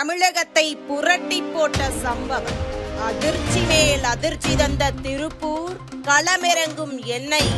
தமிழகத்தை புரட்டி போட்ட சம்பவம். அதிர்ச்சி மேல் அதிர்ச்சி தந்த திருப்பூர் களமிறங்கும் எண்ணெய்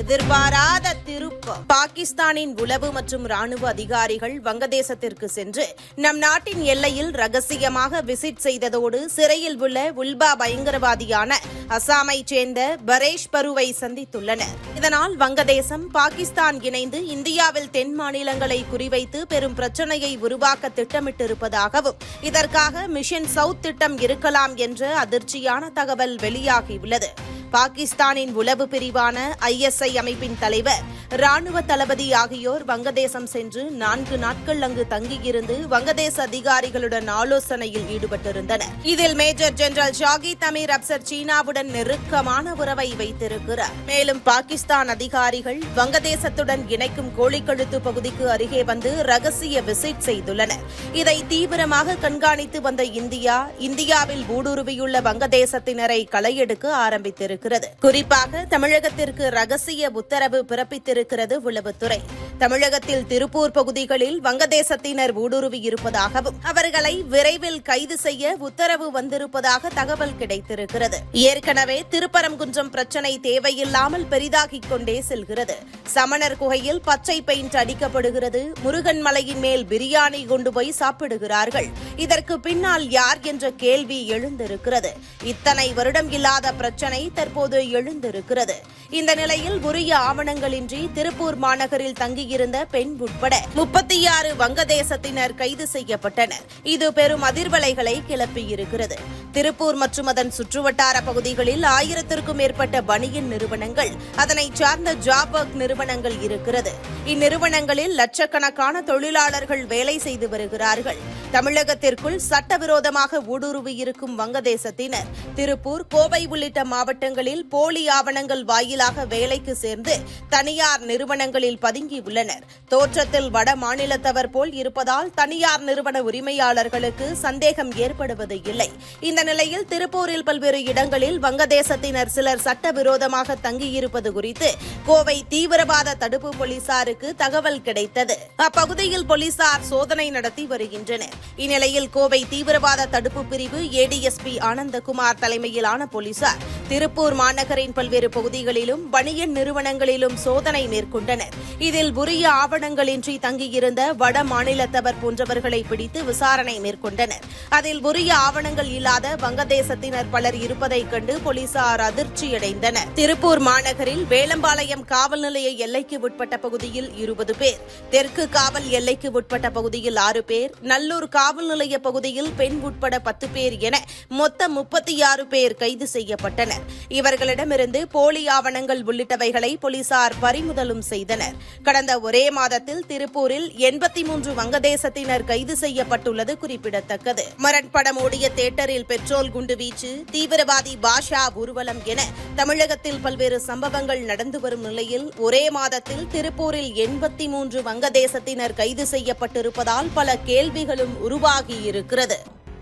எதிர்பாராத திருப்பம். பாகிஸ்தானின் உளவு மற்றும் ராணுவ அதிகாரிகள் வங்கதேசத்திற்கு சென்று நம் நாட்டின் எல்லையில் ரகசியமாக விசிட் செய்ததோடு சிறையில் உள்ள உல்பா பயங்கரவாதியான அசாமைச் சேர்ந்த பரேஷ் பருவை சந்தித்துள்ளனர். இதனால் வங்கதேசம் பாகிஸ்தான் இணைந்து இந்தியாவில் தென் மாநிலங்களை குறிவைத்து பெரும் பிரச்சனையை உருவாக்க திட்டமிட்டிருப்பதாகவும் இதற்காக மிஷன் சவுத் திட்டம் இருக்கலாம் என்ற அதிர்ச்சியான தகவல் வெளியாகியுள்ளது. பாகிஸ்தானின் உளவு பிரிவான ஐஎஸ்ஐ அமைப்பின் தலைவர் ராணுவ தளபதி ஆகியோர் வங்கதேசம் சென்று நான்கு நாட்கள் அங்கு தங்கியிருந்து வங்கதேச அதிகாரிகளுடன் ஆலோசனையில் ஈடுபட்டிருந்தனர். இதில் மேஜர் ஜெனரல் ஷாகித் அமீர் அப்சர் சீனாவுடன் நெருக்கமான உறவை வைத்திருக்கிறார். மேலும் பாகிஸ்தான் அதிகாரிகள் வங்கதேசத்துடன் இணைக்கும் கோழிக்கழுத்து பகுதிக்கு அருகே வந்து ரகசிய விசிட் செய்துள்ளனர். இதை தீவிரமாக கண்காணித்து வந்த இந்தியா இந்தியாவில் ஊடுருவியுள்ள வங்கதேசத்தினரை களையெடுக்க ஆரம்பித்திருக்கிறது. குறிப்பாக தமிழகத்திற்கு ரகசிய உத்தரவு பிறப்பித்திருக்கிறது உளவுத்துறை தமிழகத்தில் திருப்பூர் பகுதிகளில் வங்கதேசத்தினர் ஊடுருவியிருப்பதாகவும் அவர்களை விரைவில் கைது செய்ய உத்தரவு வந்திருப்பதாக தகவல் கிடைத்திருக்கிறது. ஏற்கனவே திருப்பரங்குன்றம் பிரச்சனை தேவையில்லாமல் பெரிதாகிக் கொண்டே செல்கிறது. சமணர் குகையில் பச்சை பெயிண்ட் அடிக்கப்படுகிறது. முருகன் மலையின் மேல் பிரியாணி கொண்டு போய் சாப்பிடுகிறார்கள். இதற்கு பின்னால் யார் என்ற கேள்வி எழுந்திருக்கிறது. இத்தனை வருடம் இல்லாத பிரச்சனை தற்போது எழுந்திருக்கிறது. இந்த நிலையில் உரிய ஆவணங்களின்றி திருப்பூர் மாநகரில் இருந்த பெண் உட்பட முப்பத்தி ஆறு வங்கதேசத்தினர் கைது செய்யப்பட்டனர். இது பெரும் அதிர்வலைகளை கிளப்பியிருக்கிறது. திருப்பூர் மற்றும் அதன் சுற்றுவட்டார பகுதிகளில் ஆயிரத்திற்கும் மேற்பட்ட பனியன் நிறுவனங்கள் அதனை சார்ந்த ஜாப் ஒர்க் நிறுவனங்கள் இருக்கிறது. இந்நிறுவனங்களில் லட்சக்கணக்கான தொழிலாளர்கள் வேலை செய்து வருகிறார்கள். தமிழகத்திற்குள் சட்டவிரோதமாக ஊடுருவியிருக்கும் வங்கதேசத்தினர் திருப்பூர் கோவை உள்ளிட்ட மாவட்டங்களில் போலி ஆவணங்கள் வாயிலாக வேலைக்கு சேர்ந்து தனியார் நிறுவனங்களில் பதுங்கியுள்ளனர் தோற்றத்தில் வட மாநிலத்தவர் போல் இருப்பதால் தனியார் நிறுவன உரிமையாளர்களுக்கு சந்தேகம் ஏற்படுவது இல்லை இந்த நிலையில் திருப்பூரில் பல்வேறு இடங்களில் வங்கதேசத்தினர் சிலர் சட்டவிரோதமாக தங்கியிருப்பது குறித்து கோவை தீவிரவாத தடுப்பு போலீசாருக்கு தகவல் கிடைத்தது. அப்பகுதியில் போலீசார் சோதனை நடத்தி வருகின்றனர். இந்நிலையில் கோவை தீவிரவாத தடுப்பு பிரிவு ஏடிஎஸ்பி ஆனந்தகுமார் தலைமையிலான போலீசார் திருப்பூர் மாநகரின் பல்வேறு பகுதிகளிலும் பனியன் நிறுவனங்களிலும் சோதனை மேற்கொண்டனர். இதில் உரிய ஆவணங்களின்றி தங்கியிருந்த வட மாநிலத்தவர் போன்றவர்களை பிடித்து விசாரணை மேற்கொண்டனர். அதில் உரிய ஆவணங்கள் இல்லாத வங்கதேசத்தினர் பலர் இருப்பதைக் கண்டு போலீசார் அதிர்ச்சியடைந்தனர். திருப்பூர் மாநகரில் வேலம்பாளையம் காவல் நிலைய எல்லைக்கு உட்பட்ட பகுதியில் இருபது பேர் தெற்கு காவல் எல்லைக்கு உட்பட்ட பகுதியில் ஆறு பேர் நல்லூர் காவல் நிலைய பகுதியில் பெண் உட்பட பத்து பேர் என மொத்தம் முப்பத்தி ஆறு பேர் கைது செய்யப்பட்டனர். இவர்களிடமிருந்து போலி ஆவணங்கள் உள்ளிட்டவைகளை போலீசார் பறிமுதலும் செய்தனர். கடந்த ஒரே மாதத்தில் திருப்பூரில் எண்பத்தி மூன்று வங்கதேசத்தினர் கைது செய்யப்பட்டுள்ளது குறிப்பிடத்தக்கது. மரண்படம் ஓடிய தேட்டரில் பெட்ரோல் குண்டுவீச்சு தீவிரவாதி பாஷா ஊர்வலம் என தமிழகத்தில் பல்வேறு சம்பவங்கள் நடந்து வரும் நிலையில் ஒரே மாதத்தில் திருப்பூரில் எண்பத்தி மூன்று வங்கதேசத்தினர் கைது செய்யப்பட்டிருப்பதால் பல கேள்விகளும் உருவாகியிருக்கிறது.